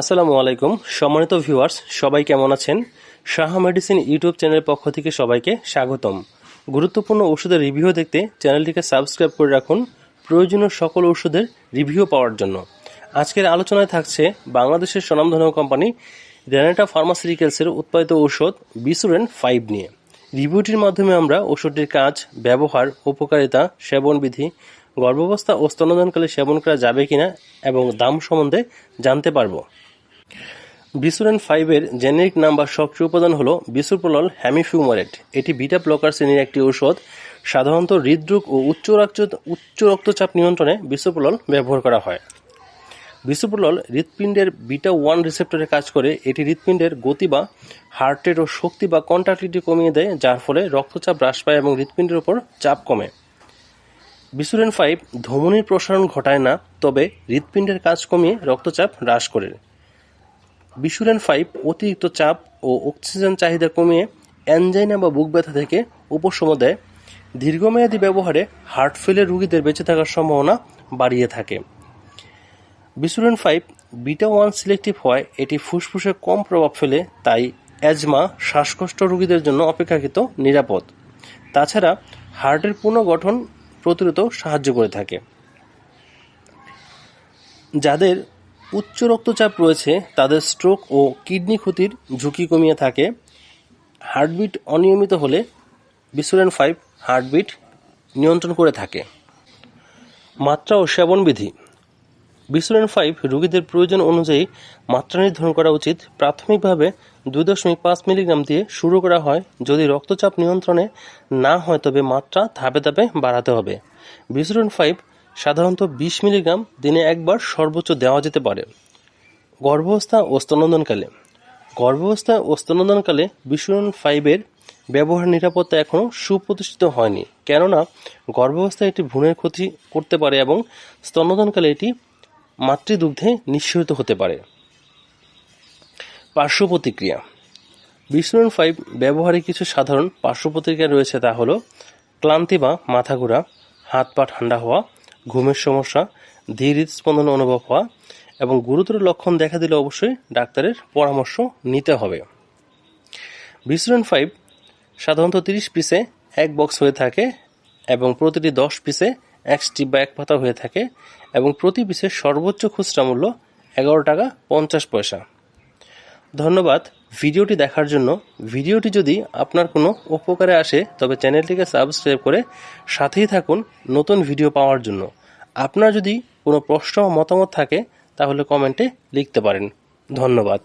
আসসালামু আলাইকুম। সম্মানিত ভিউয়ার্স, সবাই কেমন আছেন? সাহা মেডিসিন ইউটিউব চ্যানেলের পক্ষ থেকে সবাইকে স্বাগতম। গুরুত্বপূর্ণ ওষুধের রিভিউ দেখতে চ্যানেলটিকে সাবস্ক্রাইব করে রাখুন। প্রয়োজনীয় সকল ওষুধের রিভিউ পাওয়ার জন্য। আজকের আলোচনায় থাকছে বাংলাদেশের স্বনামধন্য কোম্পানি রেনাটা ফার্মাসিউটিক্যালসের উৎপাদিত ঔষধ বিসুরেন ফাইভ নিয়ে। রিভিউটির মাধ্যমে আমরা ওষুধটির কাজ, ব্যবহার, উপকারিতা, সেবনবিধি গর্ভাবস্থা ও স্তনদানকালে সেবন করা যাবে কিনা এবং দাম সম্বন্ধে জানতে পারব। বিসুরেন ফাইভের জেনেরিক নাম বা সক্রিয় উপাদান হল বিসুপ্রলল হ্যামিফিউমারেট। এটি বিটা ব্লকার শ্রেণির একটি ঔষধ। সাধারণত হৃদরোগ ও উচ্চ রক্ত- উচ্চ রক্তচাপ নিয়ন্ত্রণে বিসুপ্রলল ব্যবহার করা হয়। বিসুপ্রলল হৃৎপিণ্ডের বিটা ওয়ান রিসেপ্টরে কাজ করে। এটি হৃৎপিণ্ডের গতি বা হার্টের ও শক্তি বা কন্ট্রাক্টিলিটি কমিয়ে দেয়, যার ফলে রক্তচাপ হ্রাস পায় এবং হৃৎপিণ্ডের ওপর চাপ কমে। বিসুরেন ফাইভ ধমনির প্রসারণ ঘটায় না, তবে হৃৎপিণ্ডের কাজ কমিয়ে রক্তচাপ হ্রাস করে। বিসুরেন ফাইভ অতিরিক্ত চাপ ও অক্সিজেন চাহিদা কমিয়ে অ্যানজাইনা বা বুক ব্যথা থেকে উপশম দেয়। দীর্ঘমেয়াদী ব্যবহারে হার্ট ফেলের রোগীদের বেঁচে থাকার সম্ভাবনা বাড়িয়ে থাকে। বিসুরেন ফাইভ বিটা ওয়ান সিলেক্টিভ হয় এটি ফুসফুসে কম প্রভাব ফেলে, তাই অ্যাজমা শ্বাসকষ্ট রোগীদের জন্য অপেক্ষাকৃত নিরাপদ। তাছাড়া হার্টের পুনর্গঠন প্রতিরোধ সাহায্য করে থাকে। যাদের উচ্চ রক্তচাপ রয়েছে, তাদের স্ট্রোক ও কিডনি ক্ষতির ঝুঁকি কমিয়ে থাকে। হার্টবিট অনিয়মিত হলে বিসুরেন ফাইভ হার্টবিট নিয়ন্ত্রণ করে থাকে। মাত্রা ও সেবনবিধি বিসুরেন ফাইভ রোগীদের প্রয়োজন অনুযায়ী মাত্রা নির্ধারণ করা উচিত। প্রাথমিকভাবে দুই দশমিক পাঁচ মিলিগ্রাম দিয়ে শুরু করা হয়। যদি রক্তচাপ নিয়ন্ত্রণে না হয়, তবে মাত্রা ধাপে ধাপে বাড়াতে হবে। বিসুরেন ফাইভ সাধারণত বিশ মিলিগ্রাম দিনে একবার সর্বোচ্চ দেওয়া যেতে পারে। গর্ভাবস্থা ও স্তনদানকালে গর্ভাবস্থা ও স্তনদানকালে বিসুরেন ফাইভের ব্যবহার নিরাপত্তা এখনও সুপ্রতিষ্ঠিত হয়নি। কেননা, গর্ভাবস্থায় এটি ভ্রূণের ক্ষতি করতে পারে এবং স্তনদানকালে এটি মাতৃদুগ্ধে নিঃসরিত হতে পারে। পার্শ্ব প্রতিক্রিয়া বিসুরেন ফাইভ ব্যবহারে কিছু সাধারণ পার্শ্ব প্রতিক্রিয়া রয়েছে তা হলো ক্লান্তি বা মাথা ঘোরা, হাত পা ঠান্ডা হওয়া, ঘুমের সমস্যা, ধীর হৃদস্পন্দন অনুভব হওয়া এবং গুরুতর লক্ষণ দেখা দিলে অবশ্যই ডাক্তারের পরামর্শ নিতে হবে। বিসুরেন ফাইভ সাধারণত তিরিশ পিসে এক বক্স হয়ে থাকে এবং প্রতিটি দশ পিসে এক স্টিপ বা এক পাতা হয়ে থাকে এবং প্রতি পিসের সর্বোচ্চ খুচরা মূল্য এগারো টাকা পঞ্চাশ পয়সা। ধন্যবাদ ভিডিওটি দেখার জন্য। ভিডিওটি যদি আপনার কোনো উপকারে আসে, তবে চ্যানেলটিকে সাবস্ক্রাইব করে সাথেই থাকুন নতুন ভিডিও পাওয়ার জন্য। আপনার যদি কোনো প্রশ্ন মতামত থাকে, তাহলে কমেন্টে লিখতে পারেন। ধন্যবাদ।